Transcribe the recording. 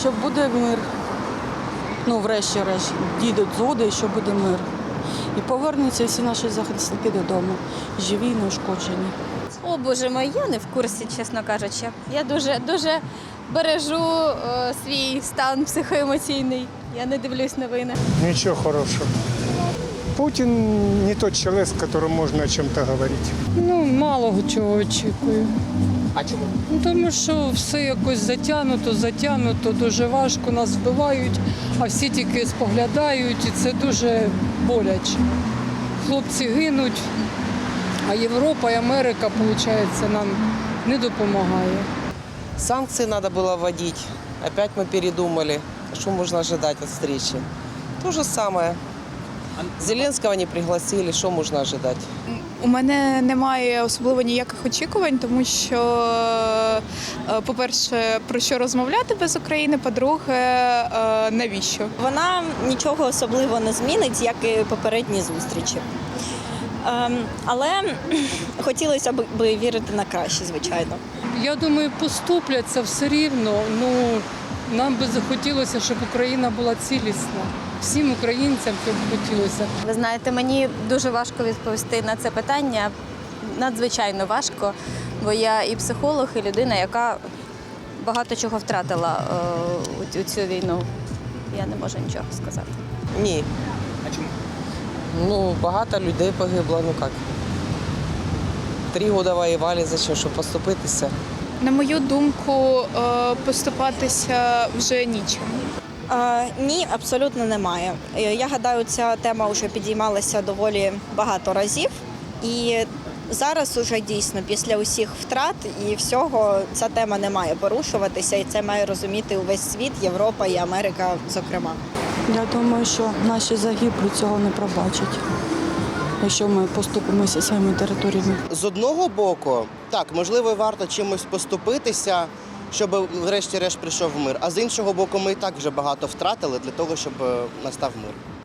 що буде мир. Ну, врешті-решт, дійдуть згоди, що буде мир. І повернуться всі наші захисники додому, живі і неушкоджені. О, боже мой, я не в курсі, чесно кажучи. Я дуже дуже бережу е, свій стан психоемоційний. Я не дивлюсь новини. Ничего хорошего. Путин не тот человек, с которым можно о чем-то говорить. Ну, мало чого очікую. А чому? Ну, тому що все якось затягнуто, затягнуто, дуже важко, нас вбивають, а всі тільки споглядають, і це дуже боляче. Хлопці гинуть, а Європа і Америка, виходить, нам не допомагає. Санкции надо было вводить. Опять мы передумали. Что можно ожидать от встречи? То же самое. Зеленского не пригласили, что можно ожидать? У мене немає особливо ніяких очікувань, тому що, е, по-перше, про що розмовляти без України, по-друге, е, навіщо? Вона нічого особливо не змінить, як і попередні зустрічі. Ем, але хотілося б вірити на краще, звичайно. Я думаю, поступляться все рівно. Ну, нам би захотілося, щоб Україна була цілісна. Всім українцям цього б хотілося. Ви знаєте, мені дуже важко відповісти на це питання. Надзвичайно важко, бо я і психолог, і людина, яка багато чого втратила е, у цю- цю війну. Я не можу нічого сказати. Ні. А чому? Ну, багато людей погибло, ну як. Три года воювали, за що, щоб поступитися? На мою думку, е, поступатися вже нічим. Е, ні, абсолютно немає. Е, Я гадаю, ця тема вже підіймалася доволі багато разів. І зараз уже дійсно після усіх втрат і всього ця тема не має порушуватися, і це має розуміти увесь світ, Європа і Америка, зокрема. Я думаю, що наші загиблі цього не пробачать, якщо ми поступимося своїми територіями. З одного боку, так, можливо, варто чимось поступитися, щоб врешті-решт прийшов мир. А з іншого боку, ми і так вже багато втратили для того, щоб е, настав мир.